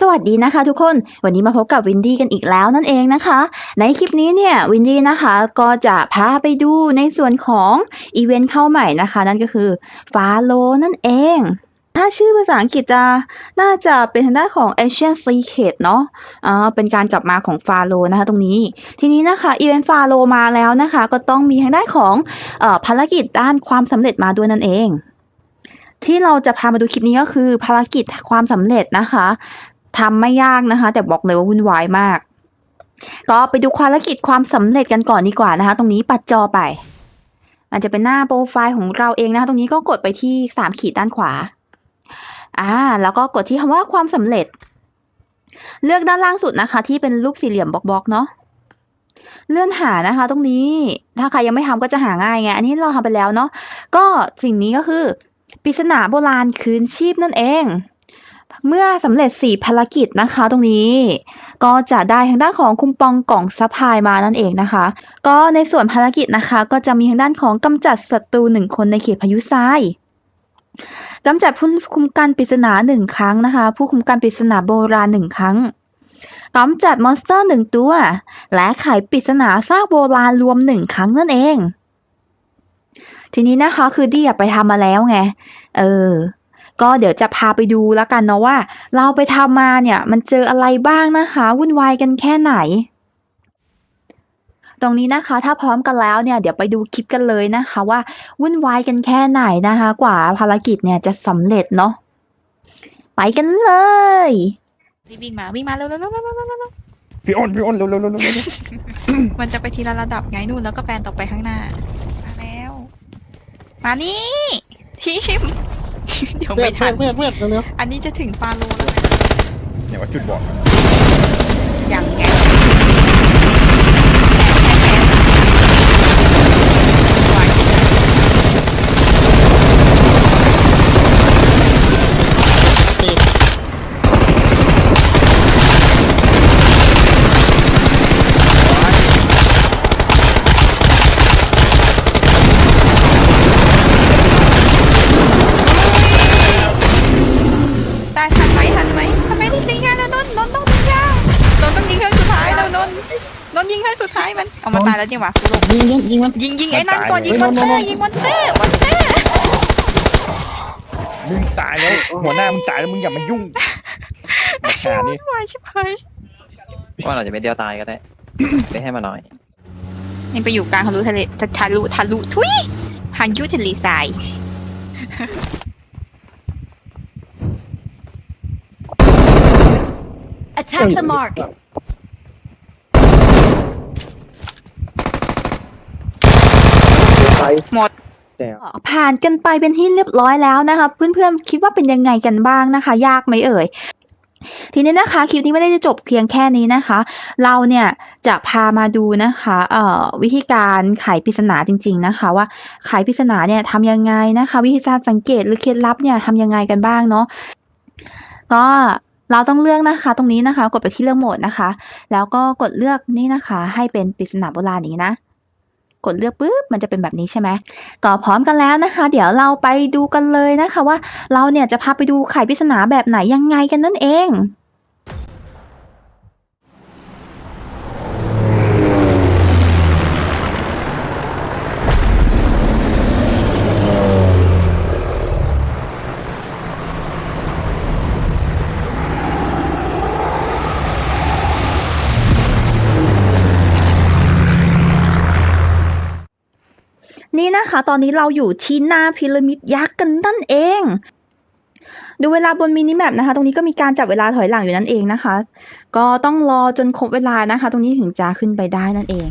สวัสดีนะคะทุกคนวันนี้มาพบกับวินดี้กันอีกแล้วนั่นเองนะคะ ในคลิปนี้เนี่ยวินดี้นะคะก็จะพาไปดูในส่วนของอีเวนต์เข้าใหม่นะคะ นั่นก็คือฟาโลนั่นเอง ถ้าชื่อภาษาอังกฤษจะน่าจะเป็นทางด้านของ Asian Secret เนาะอ่าเป็นการกลับมาของฟาโลนะคะตรงนี้ ทีนี้นะคะอีเวนต์ฟาโลมาแล้วนะคะ ก็ต้องมีทางด้านของเอ่อภารกิจด้านความสำเร็จมาด้วยนั่นเองที่เราจะพามาดูคลิปนี้ก็คือภารกิจความสำเร็จนะคะ ทำไม่ยากนะคะ แต่บอกเลยว่าวุ่นวายมาก ก็ไปดูภารกิจความสำเร็จกันก่อนดีกว่านะคะ ตรงนี้ปัดจอไป มันจะเป็นหน้าโปรไฟล์ของเราเองนะคะ ตรงนี้ก็กดไปที่สามขีดด้านขวา อ่า แล้วก็กดที่คำว่าความสำเร็จ เลือกด้านล่างสุดนะคะ ที่เป็นรูปสี่เหลี่ยมบล็อกๆเนาะเลื่อนหานะคะตรงนี้ถ้าใครยังไม่ทำก็จะหาง่ายไงอันนี้เราทำไปแล้วเนาะก็สิ่งนี้ก็คือปริศนาโบราณคืนชีพนั่นเอง เมื่อสำเร็จสี่ภารกิจนะคะ ตรงนี้ ก็จะได้ทางด้านของคุมปองกล่องซัพพลายมานั่นเองนะคะ ก็ในส่วนภารกิจนะคะ ก็จะมีทางด้านของกำจัดศัตรูหนึ่งคนในเขตพายุทรายกำจัดผู้คุมกันปริศนาหนึ่งครั้งนะคะ ผู้คุมกันปริศนาโบราณหนึ่งครั้งกำจัดมอนสเตอร์หนึ่งตัว และไขปริศนาซากโบราณรวมหนึ่งครั้งนั่นเอง ทีนี้นะคะคือดี้ไปทำมาแล้วไง เออ ก็เดี๋ยวจะพาไปดูแล้วกันเนาะว่า เราไปทำมาเนี่ยมันเจออะไรบ้างนะคะ วุ่นวายกันแค่ไหน ตรงนี้นะคะถ้าพร้อมกันแล้วเนี่ยเดี๋ยวไปดูคลิปกันเลยนะคะว่าวุ่นวายกันแค่ไหนนะคะ กว่าภารกิจเนี่ยจะสำเร็จเนาะไปกันเลยรีบวิ่งมาวิ่งมาเร็วเร็วเร็วเร็วเร็วเร็วเร็วพี่อ้นพี่อ้นเร็วเร็วเร็วเร็วเร็วมันจะไปทีละระดับไงนู่นแล้วก็แปลนต่อไปข้างหน้า มาแล้ว มานี่ทีม เดี๋ยวเพื่อไม่นทัน เพื่อนเพื่อนเพื่อนเร็วอันนี้จะถึงฟาโลแล้วนะเนี่ยว่าจุดบอดอย่างไงได้ทันไหมทันไหมทำไมที่ยิงยาแล้วนนท์นนท์ต้องยิงยานนท์ต้องยิงให้สุดท้ายแล้วนนท์นนท์ ยิงให้สุดท้ายมันเอามาตายแล้วนี่หว่ากูหลงยิงยิงยิงมันยิงยิงไอ้นั่นก่อนยิงมอนเตอร์ยิงมอนเตอร์มอนเตอร์มึงตายแล้วหัวหน้ามึงตายแล้วมึงอย่ามายุ่งราคานี่วายชิบหายว่าเราจะไม่เดียวตายก็ได้ได้ให้มาหน่อย นี่ไปอยู่กลางทะลุทะเลทะลุทะลุทุยพายุทะเลทราย Attack the mark. หมดแต่ผ่านกันไปเป็นที่เรียบร้อยแล้วนะคะ เพื่อนๆคิดว่าเป็นยังไงกันบ้างนะคะ ยากไหมเอ่ยทีนี้นะคะคลิปนี้ไม่ได้จะจบเพียงแค่นี้นะคะ เราเนี่ยจะพามาดูนะคะเอ่อวิธีการไขปริศนาจริง ๆนะคะ ว่าไขปริศนาเนี่ยทำยังไงนะคะ วิธีการสังเกตหรือเคล็ดลับเนี่ยทำยังไงกันบ้างเนาะก็เราต้องเลือกนะคะตรงนี้นะคะ กดไปที่เลือกโหมดนะคะ แล้วก็กดเลือกนี่นะคะ ให้เป็นปริศนาโบราณอย่างนี้นะ กดเลือกปุ๊บมันจะเป็นแบบนี้ใช่ไหมก็พร้อมกันแล้วนะคะ เดี๋ยวเราไปดูกันเลยนะคะว่า เราเนี่ยจะพาไปดูไข่ปริศนาแบบไหนยังไงกันนั่นเอง นะคะ ตอนนี้เราอยู่ที่หน้าพีระมิดยักษ์กันนั่นเอง ดูเวลาบนมินิแมปนะคะ ตรงนี้ก็มีการจับเวลาถอยหลังอยู่นั่นเองนะคะ ก็ต้องรอจนครบเวลานะคะ ตรงนี้ถึงจะขึ้นไปได้นั่นเอง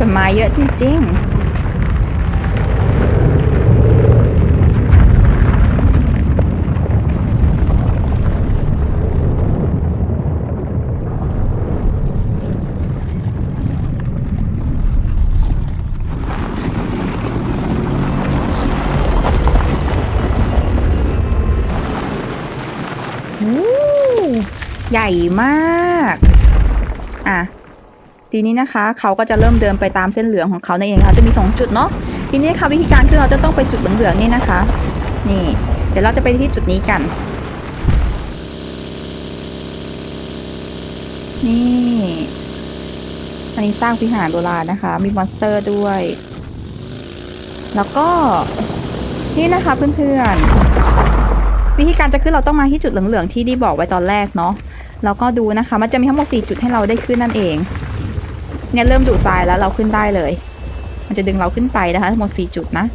ต้นไม้เยอะจริงๆใหญ่มาก ทีนี้นะคะเขาก็จะเริ่มเดินไปตามเส้นเหลืองของเขานั่นเองค่ะจะมีสองจุดเนาะทีนี้ค่ะวิธีการคือเราจะต้องไปจุดเหลืองๆนี่นะคะ นี่ เดี๋ยวเราจะไปที่จุดนี้กัน นี่อันนี้สร้างวิหารโบราณนะคะ มีมอนสเตอร์ด้วย แล้วก็นี่นะคะเพื่อนๆวิธีการจะขึ้นเราต้องมาที่จุดเหลืองๆที่ดีบอกไว้ตอนแรกเนาะแล้วก็ดูนะคะ มันจะมีทั้งหมด4จุดให้เราได้ขึ้นนั่นเอง เนี่ยเริ่มดูดทรายแล้วเราขึ้นได้เลย มันจะดึงเราขึ้นไปนะคะทั้งหมด4จุดนะ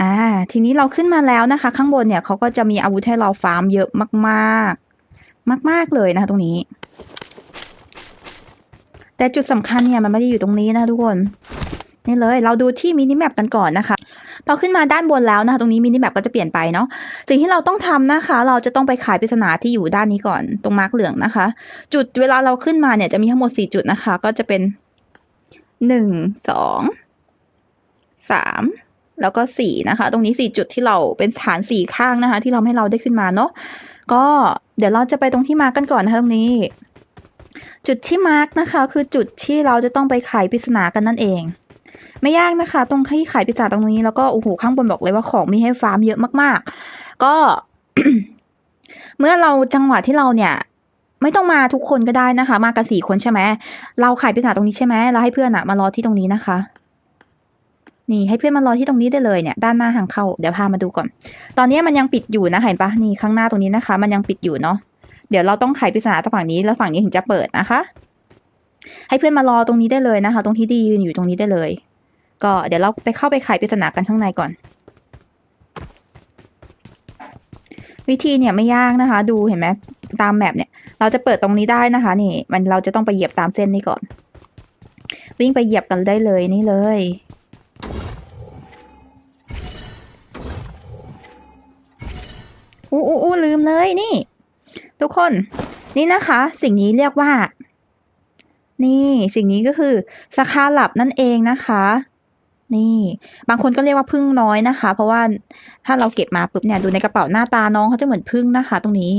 อ่า ทีนี้เราขึ้นมาแล้วนะคะ ข้างบนเนี่ยเขาก็จะมีอาวุธให้เราฟาร์มเยอะมากๆ มาก ๆ เลยนะคะตรงนี้ แต่จุดสำคัญเนี่ยมันไม่ได้อยู่ตรงนี้นะทุกคน นี่เลย เราดูที่มินิแมปกันก่อนนะคะ พอขึ้นมาด้านบนแล้วนะคะตรงนี้มินิแมปก็จะเปลี่ยนไปเนาะสิ่งที่เราต้องทำนะคะ เราจะต้องไปขายปริศนาที่อยู่ด้านนี้ก่อนตรงมาร์กเหลืองนะคะ จุดเวลาเราขึ้นมาเนี่ยจะมีทั้งหมดสี่จุดนะคะ ก็จะเป็นหนึ่งสองสามแล้วก็สี่นะคะ ตรงนี้สี่จุดที่เราเป็นฐานสี่ข้างนะคะ ที่เราให้เราได้ขึ้นมาเนาะก็เดี๋ยวเราจะไปตรงที่มาร์กกันก่อนนะคะตรงนี้ จุดที่มาร์กนะคะ คือจุดที่เราจะต้องไปไขปริศนากันนั่นเอง ไม่ยากนะคะ ตรงที่ไขปริศนาตรงนี้แล้วก็โอ้โหข้างบนบอกเลยว่าของมีให้ฟาร์มเยอะมากๆ ก็เมื่อเราจังหวะที่เราเนี่ย ไม่ต้องมาทุกคนก็ได้นะคะ มากันสี่คนใช่ไหมเราไขปริศนาตรงนี้ใช่ไหมเราให้เพื่อนอะมารอที่ตรงนี้นะคะนี่ให้เพื่อนมารอที่ตรงนี้ได้เลยเนี่ยด้านหน้าทางเข้าเดี๋ยวพามาดูก่อน ตอนนี้มันยังปิดอยู่นะเห็นปะนี่ข้างหน้าตรงนี้นะคะ มันยังปิดอยู่เนาะเดี๋ยวเราต้องไขปริศนาตรงฝั่งนี้แล้วฝั่งนี้ถึงจะเปิดนะคะ ให้เพื่อนมารอตรงนี้ได้เลยนะคะ ตรงที่ดียืนอยู่ตรงนี้ได้เลย ก็เดี๋ยวเราไปเข้าไปไขปริศนากันข้างในก่อน วิธีเนี่ยไม่ยากนะคะ ดูเห็นไหมตามแมปเนี่ย เราจะเปิดตรงนี้ได้นะคะ นี่ มันเราจะต้องไปเหยียบตามเส้นนี้ก่อน วิ่งไปเหยียบกันได้เลยนี่เลยอู้อู้อู้ลืมเลยนี่ ทุกคนนี่นะคะ สิ่งนี้เรียกว่า นี่สิ่งนี้ก็คือสคาลับนั่นเองนะคะ นี่ บางคนก็เรียกว่าพึ่งน้อยนะคะ เพราะว่าถ้าเราเก็บมาปุ๊บเนี่ยดูในกระเป๋าหน้าตาน้องเขาจะเหมือนพึ่งนะคะ ตรงนี้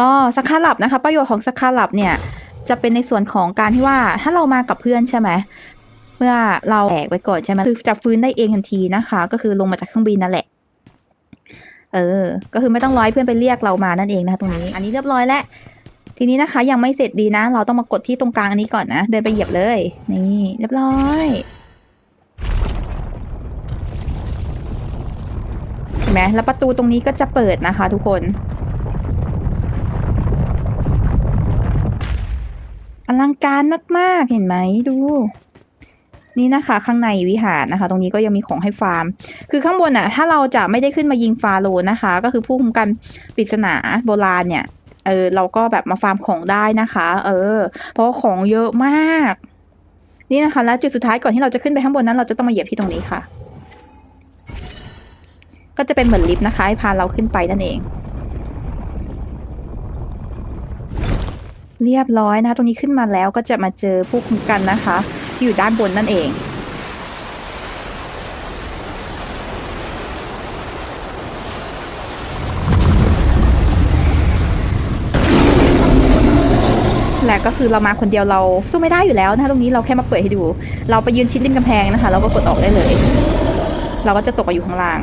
ก็สคาลับนะคะ ประโยชน์ของสคาลับเนี่ย จะเป็นในส่วนของการที่ว่าถ้าเรามากับเพื่อนใช่ไหมเมื่อเราแตกไว้ก่อนใช่ไหมคือจะฟื้นได้เองทันทีนะคะ ก็คือลงมาจากเครื่องบินนั่นแหละเออ ก็คือไม่ต้องร้อยเพื่อนไปเรียกเรามานั่นเองนะคะตรงนี้ อันนี้เรียบร้อยแล้ว ทีนี้นะคะยังไม่เสร็จดีนะ เราต้องมากดที่ตรงกลางอันนี้ก่อนนะ เดินไปเหยียบเลย นี่เรียบร้อยเห็นไหมแล้วประตูตรงนี้ก็จะเปิดนะคะ ทุกคน อลังการมากๆเห็นไหมดู นี่นะคะ ข้างในวิหารนะคะ ตรงนี้ก็ยังมีของให้ฟาร์ม คือข้างบนอะ ถ้าเราจะไม่ได้ขึ้นมายิงฟาโรห์นะคะ ก็คือผู้คุมกันปริศนาโบราณเนี่ย เออเราก็แบบมาฟาร์มของได้นะคะ เออ เพราะของเยอะมาก นี่นะคะ แล้วจุดสุดท้ายก่อนที่เราจะขึ้นไปข้างบนนั้น เราจะต้องมาเหยียบที่ตรงนี้ค่ะ ก็จะเป็นเหมือนลิฟต์นะคะให้พาเราขึ้นไปนั่นเอง เรียบร้อยนะคะตรงนี้ขึ้นมาแล้วก็จะมาเจอผู้คุมกันนะคะที่อยู่ด้านบนนั่นเอง และก็คือเรามาคนเดียวเราสู้ไม่ได้อยู่แล้วนะคะตรงนี้เราแค่มาเปิดให้ดู เราไปยืนชิดริมกำแพงนะคะเราก็กดออกได้เลย เราก็จะตกไปอยู่ข้างล่าง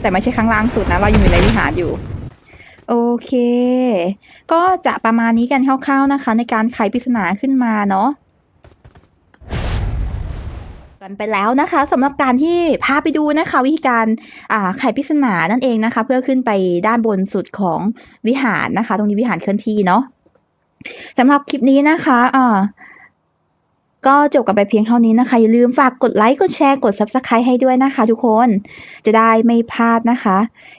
แต่ไม่ใช่ข้างล่างสุดนะเราอยู่ในวิหารอยู่โอเค ก็จะประมาณนี้กันคร่าวๆนะคะ ในการไขปริศนาขึ้นมาเนาะกันไปแล้วนะคะสำหรับการที่พาไปดูนะคะ วิธีการไขปริศนานั่นเองนะคะ เพื่อขึ้นไปด้านบนสุดของวิหารนะคะ ตรงนี้วิหารเคลื่อนที่เนาะ สำหรับคลิปนี้นะคะอ่าก็จบกันไปเพียงเท่านี้นะคะ อย่าลืมฝากกดไลค์ กดแชร์ กด subscribe ให้ด้วยนะคะทุกคน จะได้ไม่พลาดนะคะ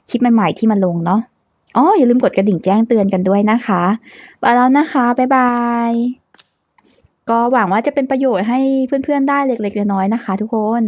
คลิปใหม่ๆที่มาลงเนาะ อ๋อ อย่าลืมกดกระดิ่งแจ้งเตือนกันด้วยนะคะไปแล้วนะคะ บ๊ายบาย ก็หวังว่าจะเป็นประโยชน์ให้เพื่อนๆได้เล็กๆน้อยๆนะคะทุกคน